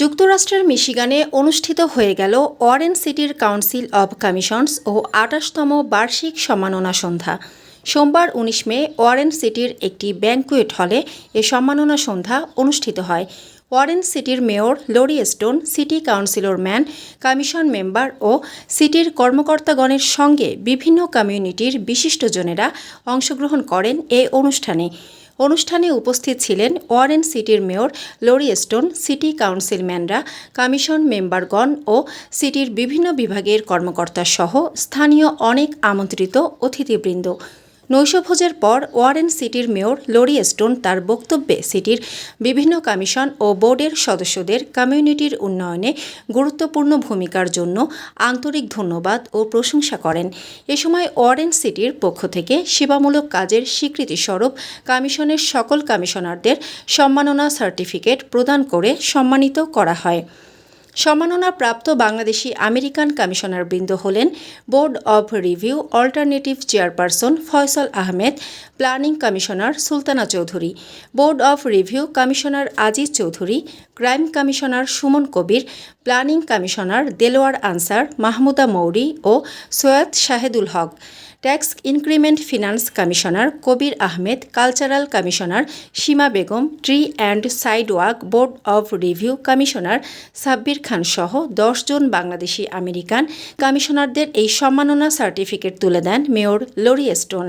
যুক্তরাষ্ট্রের মিশিগানে অনুষ্ঠিত হয়ে গেল ওয়ারেন সিটির কাউন্সিল অব কমিশনস ও আঠাশতম বার্ষিক সম্মাননা সন্ধ্যা। সোমবার উনিশ মে ওয়ারেন সিটির একটি ব্যাংকুয়েট হলে এ সম্মাননা সন্ধ্যা অনুষ্ঠিত হয়। ওয়ারেন সিটির mayor Laurie Stone, city councilor man, commission member ও সিটির কর্মকর্তাগণের সঙ্গে বিভিন্ন কমিউনিটির বিশিষ্টজনেরা অংশগ্রহণ করেন এ অনুষ্ঠানে। অনুষ্ঠানে উপস্থিত ছিলেন ওয়ারেন সিটির মেয়র লরি স্টোন সিটি কাউন্সিলম্যানরা, কমিশন মেম্বারগণ ও সিটির বিভিন্ন বিভাগের কর্মকর্তা সহ স্থানীয় অনেক আমন্ত্রিত অতিথিবৃন্দ। নৈশভোজের পর ওয়ারেন সিটির মেয়র লরি স্টোন তার বক্তব্যে সিটির বিভিন্ন কমিশন ও বোর্ডের সদস্যদের কমিউনিটির উন্নয়নে গুরুত্বপূর্ণ ভূমিকার জন্য আন্তরিক ধন্যবাদ ও প্রশংসা করেন। এ সময় ওয়ারেন সিটির পক্ষ থেকে সেবামূলক কাজের স্বীকৃতিস্বরূপ কমিশনের সকল কমিশনারদের সম্মাননা সার্টিফিকেট প্রদান করে সম্মানিত করা হয়। সম্মাননা প্রাপ্ত বাংলাদেশি আমেরিকান কমিশনার বৃন্দ হলেন board of review alternative chairperson Faisal Ahmed, planning commissioner Sultana Chowdhury, board of review commissioner Aziz Chowdhury, crime commissioner Suman Kabir, planning commissioner Delwar Ansar Mahmuda Mouri O Syed Shahedul Haque. Tax increment finance commissioner Kabir Ahmed, cultural commissioner Seema Begum, tree and sidewalk board of review commissioner Sabbir Khan সহ জন Bangladeshi American কমিশনারদের এই সম্মাননা certificate তুলে দেন mayor lorry stone.